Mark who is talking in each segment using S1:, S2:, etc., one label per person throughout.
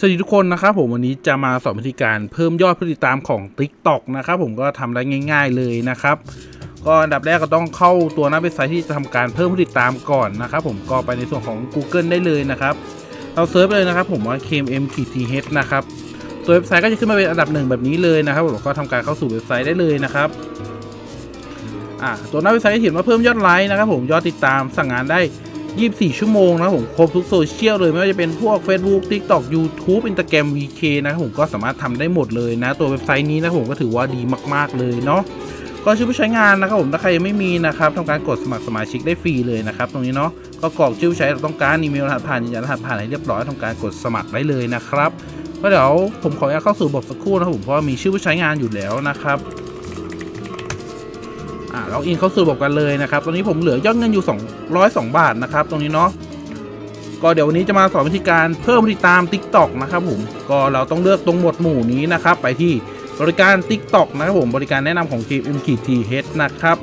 S1: สวัสดีทุกคนนะครับผมวันนี้จะมาสอนวิธีการเพิ่มยอดผู้ติดตามของ TikTok นะครับผมก็ทำได้ง่าย ๆเลยนะครับ ก็อันดับแรกก็ต้องเข้าตัวหน้าเว็บไซต์ที่จะทำการเพิ่มผู้ติดตามก่อนนะครับผมก็ไปในส่วนของ Google ได้เลยนะครับ เราเซิร์ชไปเลยนะครับผมว่า KMM-TH นะครับตัวเว็บไซต์ก็จะขึ้นมาเป็นอันดับหนึ่งแบบนี้เลยนะครับผมก็ทำการเข้าสู่เว็บไซต์ได้เลยนะครับอ่าตัวหน้าเว็บไซต์เขียนว่าเพิ่มยอดไลค์นะครับผมยอดติดตามสั่งงานได้ 24 ชั่วโมงนะผมครบทุกโซเชียลเลยไม่ว่าจะเป็นพวก Facebook TikTok YouTube Instagram VK นะผมก็สามารถทำได้หมดเลยนะ ตัวเว็บไซต์นี้นะผมก็ถือว่าดีมาก ๆ เลยเนาะก็ชื่อผู้ใช้งานนะครับผมถ้าใครยังไม่มีนะครับทำการกดสมัครสมาชิกได้ฟรีเลยนะครับ ตรงนี้เนาะก็กรอกชื่อผู้ใช้เราต้องการอีเมลรหัสผ่านยืนยันรหัสผ่านให้เรียบร้อยทำการกดสมัครได้เลยนะครับก็เดี๋ยวผมขออนุญาตเข้าสู่ระบบสักครู่นะครับผมเพราะว่ามีชื่อผู้ใช้งานอยู่แล้วนะครับ อ่าล็อกอินเข้าสู่ระบบกันเลยนะครับ ตอนนี้ผมเหลือยอดเงินอยู่ 202 บาทนะครับ ตรงนี้เนาะ ก็เดี๋ยววันนี้จะมาสอนวิธีการเพิ่มติดตาม TikTok นะครับผม ก็เราต้องเลือกตรงหมวดหมู่นี้นะครับ ไปที่บริการ TikTok นะครับผม บริการแนะนำของ KMKTH นะครับ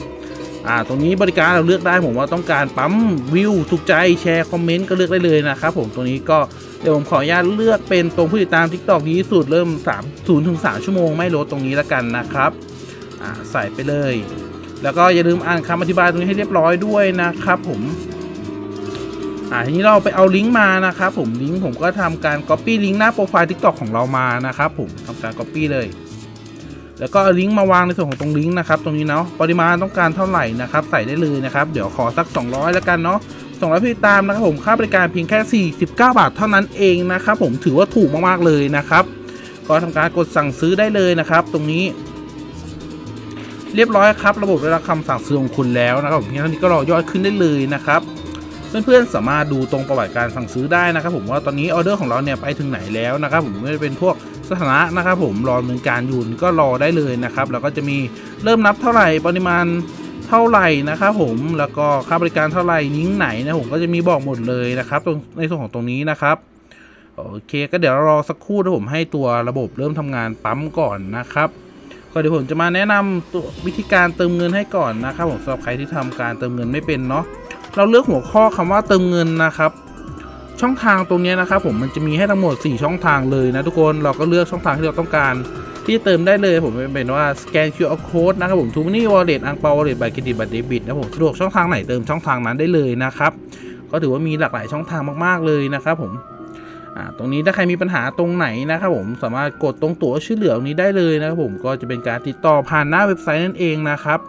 S1: อ่า ตรงนี้บริการเราเลือกได้ผมว่าต้องการปั๊มวิวถูกใจแชร์คอมเมนต์ก็เลือกได้เลยนะครับผมตรงนี้ก็เดี๋ยวผมขออนุญาตเลือกเป็นตรงผู้ติดตาม TikTok ดีที่สุดเริ่ม3 0ถึง3ชั่วโมงไม่ลดตรงนี้แล้วกันนะครับอ่าใส่ไปเลย แล้วก็อย่าลืมอ่านคำอธิบายตรงนี้ให้เรียบร้อยด้วยนะครับผมอ่าทีนี้เราไปเอาลิงก์มานะครับผมลิงก์ผมก็ทำการ Copy ลิงก์หน้าโปรไฟล์ TikTok ของเรามานะครับผมทำการ Copy เลย แล้วก็ลิงก์มาวางในส่วนของตรงลิงก์นะครับตรงนี้เนาะปริมาณต้องการเท่าไหร่นะครับใส่ได้เลยนะครับเดี๋ยวขอสัก 200 แล้วกันเนาะ200ผู้ติดตามนะครับผมค่าบริการเพียงแค่ 49 บาทเท่านั้นเองนะครับผมถือว่าถูกมากๆเลยนะครับ ก็ทำการกดสั่งซื้อได้เลยนะครับ ตรงนี้ เรียบร้อยครับ ระบบได้รับคำสั่งซื้อของคุณแล้วนะครับผมเพียงเท่านี้ก็รอยอดขึ้นได้เลยนะครับเพื่อนๆสามารถดูตรงประวัติการสั่งซื้อได้นะครับ ผมว่าตอนนี้ออเดอร์ของเราเนี่ยไปถึงไหนแล้วนะครับ ผมไม่เป็นพวกสถานะนะครับผมรอดำเนินการอยู่ก็รอได้เลยนะครับแล้วก็จะมีเริ่มนับเท่าไหร่ปริมาณเท่าไหร่นะครับผมแล้วก็ค่าบริการเท่าไหร่นิ้งไหนนะผมก็จะมีบอกหมดเลยนะครับตรงในส่วนของตรงนี้นะครับโอเคก็เดี๋ยวรอสักครู่นะผมให้ตัวระบบเริ่มทำงานปั๊มก่อนนะครับ ก็เดี๋ยวผมจะมาแนะนำตัววิธีการเติมเงินให้ก่อนนะครับผมสำหรับใครที่ทำการเติมเงินไม่เป็นเนาะเราเลือกหัวข้อคำว่าเติมเงินนะครับ ช่องทางตรงนี้นะครับ ผมมันจะมีให้ทั้งหมด 4 ช่องทางเลยนะทุกคนเราก็เลือกช่องทางที่เราต้องการที่เติมได้เลยผมเป็นว่าสแกน QR code นะครับผมทูมนี่วอลเล็ตอังเปาวอลเล็ตบัตรเครดิตบัตรเดบิตนะผมสะดวกช่องทางไหนเติมช่องทางนั้นได้เลยนะครับก็ถือว่ามีหลากหลายช่องทางมากๆเลยนะครับผม อ่าตรงนี้ถ้าใครมีปัญหาตรงไหนนะครับผมสามารถกดตรงตัวชื่อเหลืองนี้ได้เลยนะครับผมก็จะเป็นการติดต่อผ่านหน้าเว็บไซต์นั่นเองนะครับ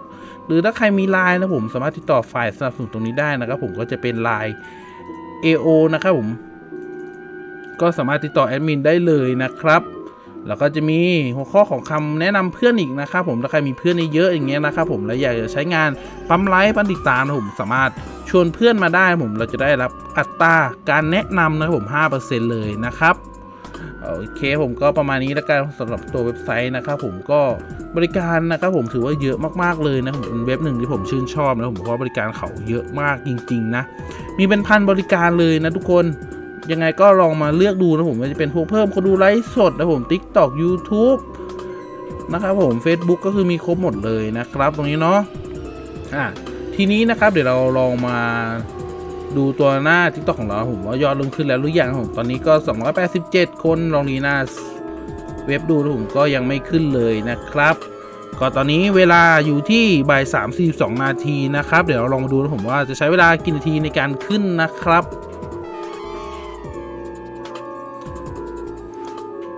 S1: หรือถ้าใครมีไลน์นะผมสามารถติดต่อฝ่ายสนับสนุนตรงนี้ได้นะครับผมก็จะเป็นไลน์ AO นะครับผมก็สามารถติดต่อแอดมินได้เลยนะครับ แล้วก็จะมีหัวข้อของคำแนะนำเพื่อนอีกนะครับผมถ้าใครมีเพื่อนเยอะอย่างเงี้ยนะครับผมแล้วอยากจะใช้งานปั๊มไลค์ปั๊มติดตามนะผมสามารถชวนเพื่อนมาได้ผมเราจะได้รับอัตราการแนะนำนะครับผม 5%เลยนะครับโอเคผมก็ประมาณนี้แล้วกันสำหรับตัวเว็บไซต์นะครับผมก็บริการนะครับผมถือว่าเยอะมากๆเลยนะผมเป็นเว็บหนึ่งที่ผมชื่นชอบนะผมเพราะบริการเขาเยอะมากจริง ๆ นะ มีเป็นพันบริการเลยนะทุกคน ยังไงก็ลองมาเลือกดูนะผมจะเป็นพวกเพิ่มคนดูไลฟ์สดนะผม TikTok YouTube นะครับผม Facebook ก็คือมีครบหมดเลยนะครับ ตรงนี้เนาะอะทีนี้นะครับเดี๋ยวเราลองมาดูตัวหน้า TikTok ของเราผมว่ายอดลงขึ้นแล้วหรือยังผมตอนนี้ก็ 287 คนลองดีหน้าเว็บดูนะผมก็ยังไม่ขึ้นเลยนะครับ ก็ตอนนี้เวลาอยู่ที่บ่าย3 42 นาทีนะครับ เดี๋ยวเราลองมาดูนะผมว่าจะใช้เวลากี่นาทีในการขึ้นนะครับ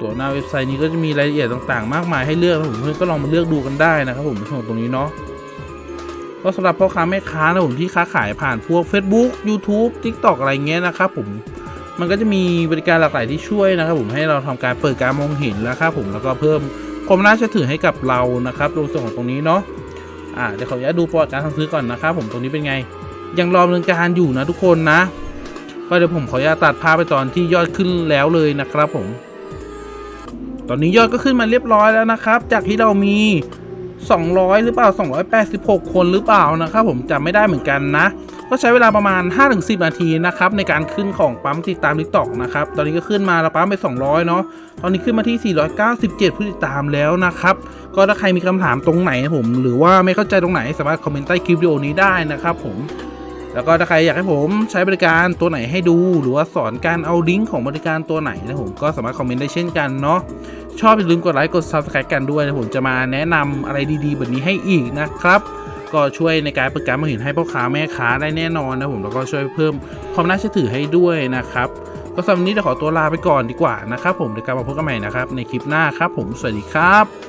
S1: ตัวหน้าเว็บไซต์นี้ก็จะมีรายละเอียดต่างๆ มากมายให้เลือกนะผมเพื่อนก็ลองมาเลือกดูกันได้นะครับผมในส่วนตรงนี้เนาะก็สำหรับพ่อค้าแม่ค้านะผมที่ค้าขายผ่านพวก Facebook YouTube TikTok อะไรเงี้ยนะครับผมมันก็จะมีบริการหลากหลายที่ช่วยนะครับผมให้เราทำการเปิดการมองเห็นนะครับผมแล้วก็เพิ่มความน่าเชื่อถือให้กับเรานะครับตรงส่วนของตรงนี้เนาะอ่าเดี๋ยวขออนุญาตดูประวัติการสั่งซื้อก่อนนะครับผมตรงนี้เป็นไง ยังรอดำเนินการอยู่นะทุกคนนะ ก็เดี๋ยวผมขออนุญาตตัดภาพไปตอนที่ยอดขึ้นแล้วเลยนะครับผม ตอนนี้ยอดก็ขึ้นมาเรียบร้อยแล้วนะครับ จากที่เรามี 200 หรือเปล่า 286 คนหรือเปล่านะครับ ผมจำไม่ได้เหมือนกันนะ ก็ใช้เวลาประมาณ 5-10 นาทีนะครับ ในการขึ้นของปั๊มติดตาม t ิ k t o k นะครับ ตอนนี้ก็ขึ้นมาเราปั๊มไป 200 เนาะตอนนี้ขึ้นมาที่ 497 ผู้ติดตามแล้วนะครับ ก็ถ้าใครมีคำถามตรงไหนผม หรือว่าไม่เข้าใจตรงไหนสามารถคอมเมนต์ใต้คลิปวิดีโอนี้ได้นะครับผม แล้วก็ถ้าใครอยากให้ผมใช้บริการตัวไหนให้ดู หรือว่าสอนการเอาลิงก์ของบริการตัวไหนนะผมก็สามารถคอมเมนต์ได้เช่นกันเนาะชอบอย่าลืมกดไลค์กด subscribe กันด้วยนะผมจะมาแนะนำอะไรดีๆ แบบนี้ให้อีกนะครับ ก็ช่วยในการปิดการมาเห็นให้พ่อค้าแม่ค้าได้แน่นอนนะผมแล้วก็ช่วยเพิ่มความน่าเชื่อถือให้ด้วยนะครับก็สำหรับนนี้เดี๋ยวขอตัวลาไปก่อนดีกว่านะครับผมเดี๋ยวกลับมาพบกันใหม่นะครับในคลิปหน้าครับผมสวัสดีครับ